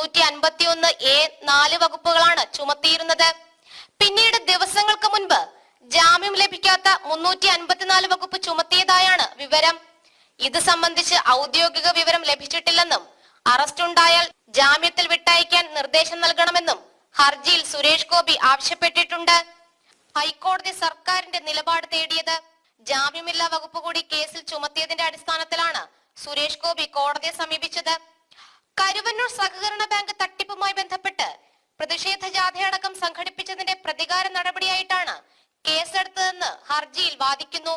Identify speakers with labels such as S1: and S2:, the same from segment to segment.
S1: മുന്നൂറ്റി അൻപത്തിയൊന്ന് എ നാല് വകുപ്പുകളാണ് ചുമത്തിയിരുന്നത്. പിന്നീട് ദിവസങ്ങൾക്ക് മുൻപ് ജാമ്യം ലഭിക്കാത്ത മുന്നൂറ്റി അൻപത്തിനാല് വകുപ്പ് ചുമത്തിയതായാണ് വിവരം. ഇത് സംബന്ധിച്ച് ഔദ്യോഗിക വിവരം ലഭിച്ചിട്ടില്ലെന്നും അറസ്റ്റ് ഉണ്ടായാൽ ജാമ്യത്തിൽ വിട്ടയക്കാൻ നിർദ്ദേശം നൽകണമെന്നും ഹർജിയിൽ സുരേഷ് ഗോപി ആവശ്യപ്പെട്ടിട്ടുണ്ട്. ഹൈക്കോടതി സർക്കാരിന്റെ നിലപാട് തേടിയത് ജാമ്യമില്ലാ വകുപ്പ് കൂടി കേസിൽ ചുമത്തിയതിന്റെ അടിസ്ഥാനത്തിലാണ് സുരേഷ് ഗോപി കോടതിയെ സമീപിച്ചത്. കരുവന്നൂർ സഹകരണ ബാങ്ക് തട്ടിപ്പുമായി ബന്ധപ്പെട്ട് പ്രതിഷേധ ജാഥയടക്കം സംഘടിപ്പിച്ചതിന്റെ പ്രതികാര നടപടിയായിട്ടാണ് കേസെടുത്തതെന്ന് ഹർജിയിൽ വാദിക്കുന്നു.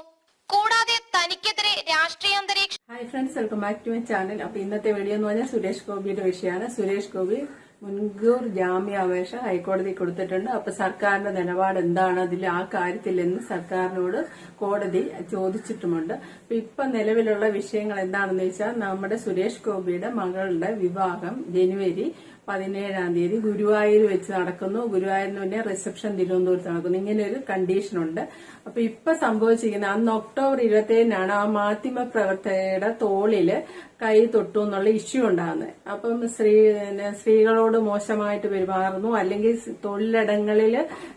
S1: കൂടാതെ തനിക്കെതിരെ രാഷ്ട്രീയ അന്തരീക്ഷം
S2: hi friends welcome back to my channel അപ്പൊ ഇന്നത്തെ വീഡിയോ എന്ന് പറഞ്ഞാൽ സുരേഷ് ഗോപിയുടെ വിഷയമാണ്. സുരേഷ് ഗോപി മുൻകൂർ ജാമ്യാപേക്ഷ ഹൈക്കോടതി കൊടുത്തിട്ടുണ്ട്. അപ്പൊ സർക്കാരിന്റെ നിലപാട് എന്താണ്? അതിൽ ആ കാര്യത്തിൽ എന്ന് സർക്കാരിനോട് കോടതി ചോദിച്ചിട്ടുമുണ്ട്. അപ്പൊ ഇപ്പൊ നിലവിലുള്ള വിഷയങ്ങൾ എന്താണെന്ന് വെച്ചാൽ നമ്മുടെ സുരേഷ് ഗോപിയുടെ മകളുടെ വിവാഹം ജനുവരി പതിനേഴാം തീയതി ഗുരുവായൂർ വെച്ച് നടക്കുന്നു. ഗുരുവായൂരിന് മുന്നേ റിസപ്ഷൻ തിരുവനന്തപുരത്ത് നടക്കുന്നു. ഇങ്ങനെ ഒരു കണ്ടീഷൻ ഉണ്ട്. അപ്പൊ ഇപ്പൊ സംഭവിച്ചിരിക്കുന്ന അന്ന് ഒക്ടോബർ ഇരുപത്തിയേഴിനാണ് ആ മാധ്യമ പ്രവർത്തകയുടെ തോളിൽ കൈ തൊട്ടു എന്നുള്ള ഇഷ്യൂ ഉണ്ടാകുന്നത് അപ്പം സ്ത്രീ സ്ത്രീകളോട് മോശമായിട്ട് പെരുമാറുന്നു. അല്ലെങ്കിൽ തൊഴിലിടങ്ങളിൽ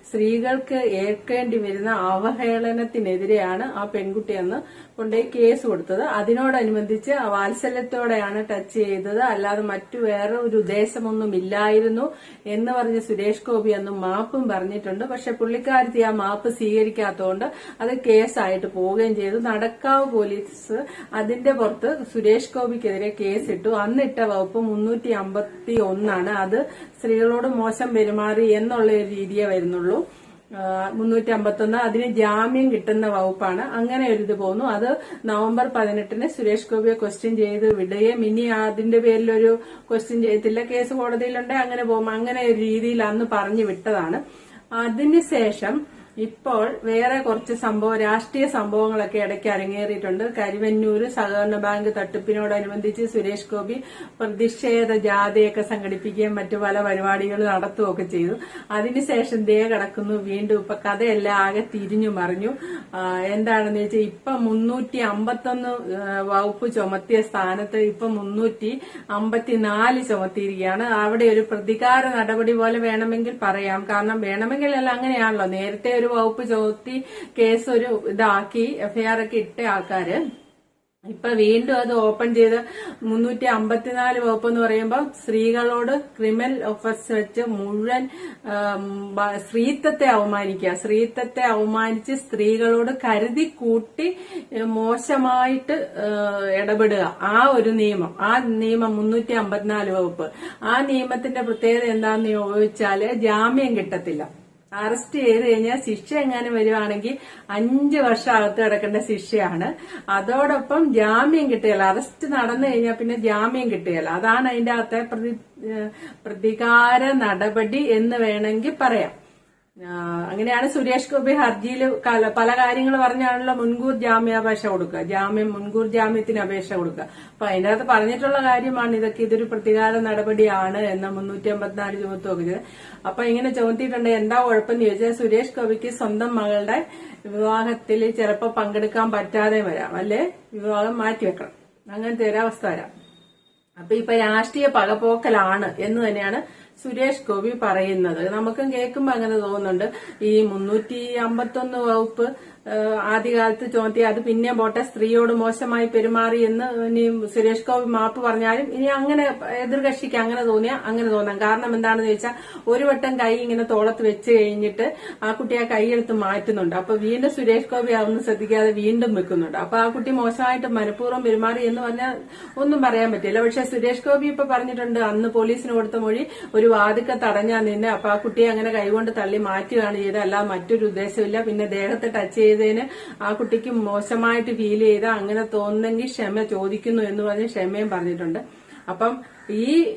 S2: സ്ത്രീകൾക്ക് ഏൽക്കേണ്ടി വരുന്ന അവഹേളനത്തിനെതിരെയാണ് ആ പെൺകുട്ടി അന്ന് കൊണ്ടുപോയി കേസ് കൊടുത്തത്. അതിനോടനുബന്ധിച്ച് വാത്സല്യത്തോടെയാണ് ടച്ച് ചെയ്തത്. അല്ലാതെ മറ്റു വേറെ ഒരു ഉദ്ദേശമൊന്നും ഇല്ലായിരുന്നു എന്ന് പറഞ്ഞ് സുരേഷ് ഗോപി അന്ന് മാപ്പും പറഞ്ഞിട്ടുണ്ട്. പക്ഷെ പുള്ളിക്കാരത്തി ആ മാപ്പ് സ്വീകരിക്കാത്തതുകൊണ്ട് അത് കേസായിട്ട് പോവുകയും ചെയ്തു. നടക്കാവ് പോലീസ് അതിന്റെ പുറത്ത് സുരേഷ് ഗോപിക്കെതിരെ കേസിട്ടു. അന്നിട്ട വകുപ്പ് മുന്നൂറ്റി അമ്പത്തി ഒന്നാണ് അത് സ്ത്രീകളോട് മോശം പെരുമാറി എന്നുള്ള രീതിയെ വരുന്നുള്ളൂ. മുന്നൂറ്റി അമ്പത്തൊന്ന് അതിന് ജാമ്യം കിട്ടുന്ന വകുപ്പാണ്. അങ്ങനെ ഒരു ഇത് പോകുന്നു. അത് നവംബർ പതിനെട്ടിന് സുരേഷ് ഗോപിയെ ക്വസ്റ്റ്യൻ ചെയ്ത് വിടുകയും ഇനി അതിന്റെ പേരിൽ ഒരു ക്വസ്റ്റ്യൻ ചെയ്തില്ല കേസ് കോടതിയിലുണ്ട് അങ്ങനെ പോകും. അങ്ങനെ ഒരു രീതിയിൽ അന്ന് പറഞ്ഞു വിട്ടതാണ്. അതിനുശേഷം ഇപ്പോൾ വേറെ കുറച്ച് സംഭവം രാഷ്ട്രീയ സംഭവങ്ങളൊക്കെ ഇടയ്ക്ക് അരങ്ങേറിയിട്ടുണ്ട്. കരുവന്നൂര് സഹകരണ ബാങ്ക് തട്ടിപ്പിനോടനുബന്ധിച്ച് സുരേഷ് ഗോപി പ്രതിഷേധ ജാഥയൊക്കെ സംഘടിപ്പിക്കുകയും മറ്റു പല പരിപാടികൾ നടത്തുകയൊക്കെ ചെയ്തു. അതിനുശേഷം ദേ കിടക്കുന്നു വീണ്ടും ഇപ്പൊ കഥയെല്ലാം ആകെ തിരിഞ്ഞു മറിഞ്ഞു. എന്താണെന്ന് വെച്ചാൽ ഇപ്പൊ മുന്നൂറ്റി അമ്പത്തൊന്ന് വകുപ്പ് ചുമത്തിയ സ്ഥാനത്ത് ഇപ്പൊ മുന്നൂറ്റി അമ്പത്തിനാല് ചുമത്തിയിരിക്കുകയാണ്. അവിടെ ഒരു പ്രതികാര നടപടി പോലെ വേണമെങ്കിൽ പറയാം. കാരണം വേണമെങ്കിൽ അല്ല അങ്ങനെയാണല്ലോ. നേരത്തെ ഒരു വകുപ്പ് ചോർത്തി കേസ് ഒരു ഇതാക്കി എഫ്ഐആർ ഒക്കെ ഇട്ട ആൾക്കാര്. ഇപ്പൊ വീണ്ടും അത് ഓപ്പൺ ചെയ്ത് മുന്നൂറ്റി അമ്പത്തിനാല് വകുപ്പ് എന്ന് പറയുമ്പോൾ സ്ത്രീകളോട് ക്രിമിനൽ ഒഫൻസ് വെച്ച് മുഴുവൻ സ്ത്രീത്വത്തെ അവമാനിക്കുക. സ്ത്രീത്വത്തെ അവമാനിച്ച് സ്ത്രീകളോട് കരുതി കൂട്ടി മോശമായിട്ട് ഇടപെടുക. ആ ഒരു നിയമം. ആ നിയമം മുന്നൂറ്റി അമ്പത്തിനാല് വകുപ്പ്. ആ നിയമത്തിന്റെ പ്രത്യേകത എന്താണെന്ന് ചോദിച്ചാൽ ജാമ്യം കിട്ടത്തില്ല. അറസ്റ്റ് ചെയ്ത് കഴിഞ്ഞാൽ ശിക്ഷ എങ്ങാനും വരുവാണെങ്കിൽ അഞ്ച് വർഷം അകത്ത് കിടക്കേണ്ട ശിക്ഷയാണ്. അതോടൊപ്പം ജാമ്യം കിട്ടിയല്ല അറസ്റ്റ് നടന്നു കഴിഞ്ഞാൽ പിന്നെ ജാമ്യം കിട്ടിയല്ല അതാണ് അതിന്റെ അകത്തെ പ്രതി പ്രതികാര നടപടി എന്ന് വേണമെങ്കിൽ പറയാം. അങ്ങനെയാണ് സുരേഷ് ഗോപി ഹർജിയിൽ പല കാര്യങ്ങൾ പറഞ്ഞാണല്ലോ മുൻകൂർ ജാമ്യാപേക്ഷ കൊടുക്കുക. ജാമ്യം മുൻകൂർ ജാമ്യത്തിന് അപേക്ഷ കൊടുക്കുക. അപ്പൊ അതിന്റെ അകത്ത് പറഞ്ഞിട്ടുള്ള കാര്യമാണ് ഇതൊക്കെ ഇതൊരു പ്രതികാര നടപടിയാണ് എന്ന മുന്നൂറ്റി അമ്പത്തിനാല് ചെയ്ത് അപ്പൊ ഇങ്ങനെ ചുമത്തിയിട്ടുണ്ട്. എന്താ കുഴപ്പമെന്ന് ചോദിച്ചാൽ സുരേഷ് ഗോപിക്ക് സ്വന്തം മകളുടെ വിവാഹത്തിൽ ചിലപ്പോൾ പങ്കെടുക്കാൻ പറ്റാതെ വരാം. അല്ലെ? വിവാഹം മാറ്റിവെക്കണം അങ്ങനത്തെ ഒരവസ്ഥ വരാം. അപ്പൊ ഇപ്പൊ രാഷ്ട്രീയ പകപോക്കലാണ് എന്ന് തന്നെയാണ് സുരേഷ് ഗോപി പറയുന്നത്. നമുക്കും കേൾക്കുമ്പോ അങ്ങനെ തോന്നുന്നുണ്ട്. ഈ മുന്നൂറ്റി അമ്പത്തൊന്ന് വകുപ്പ് ആദ്യകാലത്ത് ചോദ്യ അത് പിന്നെ പോട്ടെ സ്ത്രീയോട് മോശമായി പെരുമാറി എന്ന് ഇനി സുരേഷ് ഗോപി മാപ്പ് പറഞ്ഞാലും ഇനി അങ്ങനെ എതിർകക്ഷിക്ക് അങ്ങനെ തോന്നിയാൽ അങ്ങനെ തോന്നാം. കാരണം എന്താണെന്ന് ചോദിച്ചാൽ ഒരു വട്ടം കൈ ഇങ്ങനെ തോളത്ത് വെച്ച് കഴിഞ്ഞിട്ട് ആ കുട്ടി ആ കൈയെടുത്ത് മാറ്റുന്നുണ്ട്. അപ്പൊ വീണ്ടും സുരേഷ് ഗോപി അതൊന്നും ശ്രദ്ധിക്കാതെ വീണ്ടും വെക്കുന്നുണ്ട് അപ്പൊ ആ കുട്ടി മോശമായിട്ട് മനഃപൂർവം പെരുമാറി എന്ന് പറഞ്ഞാൽ ഒന്നും പറയാൻ പറ്റില്ല. പക്ഷെ സുരേഷ് ഗോപി ഇപ്പൊ പറഞ്ഞിട്ടുണ്ട് അന്ന് പോലീസിന് കൊടുത്ത മൊഴി ഒരു വാതിക്ക തടഞ്ഞാ നിന്ന്. അപ്പൊ ആ കുട്ടിയെ അങ്ങനെ കൈകൊണ്ട് തള്ളി മാറ്റുകയാണ് ചെയ്തത്. അല്ലാതെ മറ്റൊരു ഉദ്ദേശമില്ല പിന്നെ ദേഹത്തെ ടച്ച് ചെയ്തതിന് ആ കുട്ടിക്ക് മോശമായിട്ട് ഫീൽ ചെയ്ത അങ്ങനെ തോന്നുന്നെങ്കിൽ ക്ഷമ ചോദിക്കുന്നു എന്ന് പറഞ്ഞ് ക്ഷമയും പറഞ്ഞിട്ടുണ്ട്. അപ്പം ഈ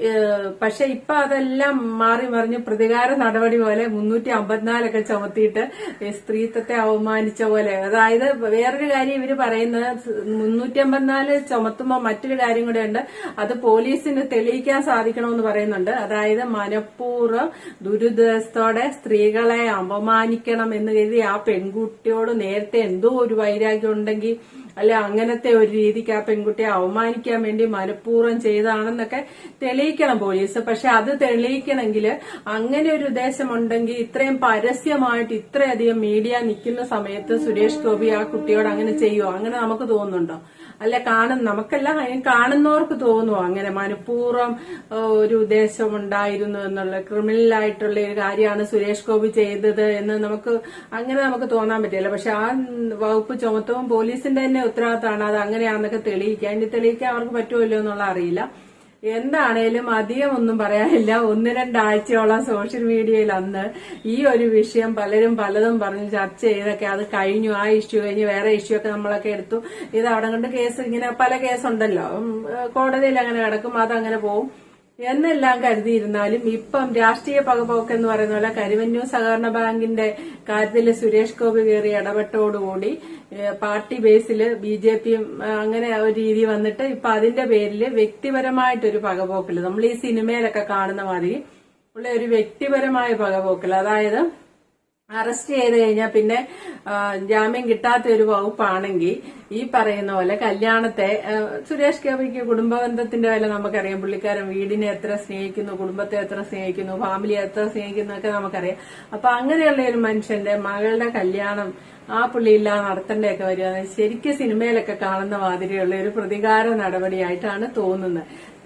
S2: പക്ഷെ ഇപ്പൊ അതെല്ലാം മാറി മറിഞ്ഞ് പ്രതികാര നടപടി പോലെ മുന്നൂറ്റി അമ്പത്തിനാലൊക്കെ ചുമത്തിയിട്ട് സ്ത്രീത്വത്തെ അവമാനിച്ച പോലെ. അതായത് വേറൊരു കാര്യം ഇവർ പറയുന്നത് മുന്നൂറ്റി അമ്പത്തിനാല് ചുമത്തുമ്പോൾ മറ്റൊരു കാര്യം കൂടെ ഉണ്ട്. അത് പോലീസിന് തെളിയിക്കാൻ സാധിക്കണമെന്ന് പറയുന്നുണ്ട്. അതായത് മനഃപൂർവം ദുരിതത്തോടെ സ്ത്രീകളെ അപമാനിക്കണം എന്ന് കരുതി ആ പെൺകുട്ടിയോട് നേരത്തെ എന്തോ ഒരു വൈരാഗ്യം ഉണ്ടെങ്കിൽ അല്ലെ അങ്ങനത്തെ ഒരു രീതിക്ക് ആ പെൺകുട്ടിയെ അവമാനിക്കാൻ വേണ്ടി മനഃപൂർവം ചെയ്താണെന്നൊക്കെ തെളിയിക്കണം പോലീസ്. പക്ഷെ അത് തെളിയിക്കണമെങ്കിൽ അങ്ങനെ ഒരു ഉദ്ദേശം ഉണ്ടെങ്കിൽ ഇത്രയും പരസ്യമായിട്ട് ഇത്രയധികം മീഡിയ നിൽക്കുന്ന സമയത്ത് സുരേഷ് ഗോപി ആ കുട്ടിയോട് അങ്ങനെ ചെയ്യുമോ അങ്ങനെ നമുക്ക് തോന്നുന്നുണ്ടോ? അല്ല കാണുന്ന നമുക്കല്ല കാണുന്നവർക്ക് തോന്നുമോ അങ്ങനെ മനഃപൂർവം ഒരു ഉദ്ദേശം ഉണ്ടായിരുന്നു എന്നുള്ള ക്രിമിനൽ ആയിട്ടുള്ള ഒരു കാര്യമാണ് സുരേഷ് ഗോപി ചെയ്തത് എന്ന് നമുക്ക് അങ്ങനെ നമുക്ക് തോന്നാൻ പറ്റില്ല. പക്ഷെ ആ വകുപ്പ് ചുമത്തവും പോലീസിന്റെ തന്നെ ഉത്തരവാദിത്തമാണ്. അത് അങ്ങനെയാണെന്നൊക്കെ തെളിയിക്കാൻ. ഇനി തെളിയിക്കാൻ അവർക്ക് പറ്റുമല്ലോ എന്നുള്ള അറിയില്ല. എന്താണേലും അധികം ഒന്നും പറയാനില്ല. ഒന്ന് രണ്ടാഴ്ചയോളം സോഷ്യൽ മീഡിയയിൽ അന്ന് ഈ ഒരു വിഷയം പലരും പലതും പറഞ്ഞ് ചർച്ച ചെയ്തൊക്കെ അത് കഴിഞ്ഞു. ആ ഇഷ്യൂ കഴിഞ്ഞ് വേറെ ഇഷ്യൂ ഒക്കെ നമ്മളൊക്കെ എടുത്തു. ഇത് അവിടെ കൊണ്ട് കേസ് ഇങ്ങനെ പല കേസുണ്ടല്ലോ. കോടതിയിൽ അങ്ങനെ കിടക്കും അതങ്ങനെ പോവും. എന്നെല്ലാം കരുതിയിരുന്നാലും ഇപ്പം രാഷ്ട്രീയ പകപോക്ക് എന്ന് പറയുന്ന പോലെ കരുവന്നൂർ സഹകരണ ബാങ്കിന്റെ കാര്യത്തിൽ സുരേഷ് ഗോപി കയറി ഇടപെട്ടോടുകൂടി പാർട്ടി ബേസിൽ ബി ജെ പിയും അങ്ങനെ ഒരു രീതി വന്നിട്ട് ഇപ്പൊ അതിന്റെ പേരിൽ വ്യക്തിപരമായിട്ടൊരു പകപോക്കിൽ നമ്മൾ ഈ സിനിമയിലൊക്കെ കാണുന്ന മാതിരി ഉള്ള ഒരു വ്യക്തിപരമായ പകപോക്കിൽ അതായത് അറസ്റ്റ് ചെയ്ത് കഴിഞ്ഞാൽ പിന്നെ ജാമ്യം കിട്ടാത്ത ഒരു വകുപ്പാണെങ്കിൽ ഈ പറയുന്ന പോലെ കല്യാണത്തെ സുരേഷ് ഗോപിക്ക് കുടുംബബന്ധത്തിന്റെ വില നമുക്കറിയാം. പുള്ളിക്കാരൻ വീടിനെ എത്ര സ്നേഹിക്കുന്നു കുടുംബത്തെ എത്ര സ്നേഹിക്കുന്നു ഫാമിലിയെ എത്ര സ്നേഹിക്കുന്നു ഒക്കെ നമുക്കറിയാം. അപ്പൊ അങ്ങനെയുള്ള ഒരു മനുഷ്യന്റെ മകളുടെ കല്യാണം ആ പുള്ളിയില്ല നടത്തേണ്ടതൊക്കെ വരിക. ശരിക്കും സിനിമയിലൊക്കെ കാണുന്ന മാതിരിയുള്ള ഒരു പ്രതികാര നടപടിയായിട്ടാണ് തോന്നുന്നത്.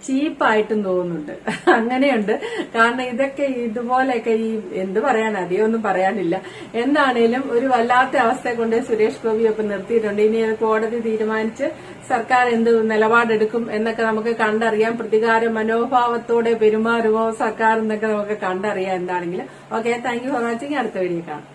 S2: ചീപ്പായിട്ടും തോന്നുന്നുണ്ട്. അങ്ങനെയുണ്ട്. കാരണം ഇതൊക്കെ ഇതുപോലെയൊക്കെ ഈ എന്ത് പറയാൻ അധികം ഒന്നും പറയാനില്ല. എന്താണേലും ഒരു വല്ലാത്ത അവസ്ഥയെ കൊണ്ട് സുരേഷ് ഗോപി ഒപ്പം നിർത്തിയിട്ടുണ്ട്. ഇനി കോടതി തീരുമാനിച്ച് സർക്കാർ എന്ത് നിലപാടെടുക്കും എന്നൊക്കെ നമുക്ക് കണ്ടറിയാം. പ്രതികാര മനോഭാവത്തോടെ പെരുമാറുമോ സർക്കാർ എന്നൊക്കെ നമുക്ക് കണ്ടറിയാം എന്താണെങ്കിലും. Okay thank you for watching അടുത്ത വീഡിയോ കാണാം.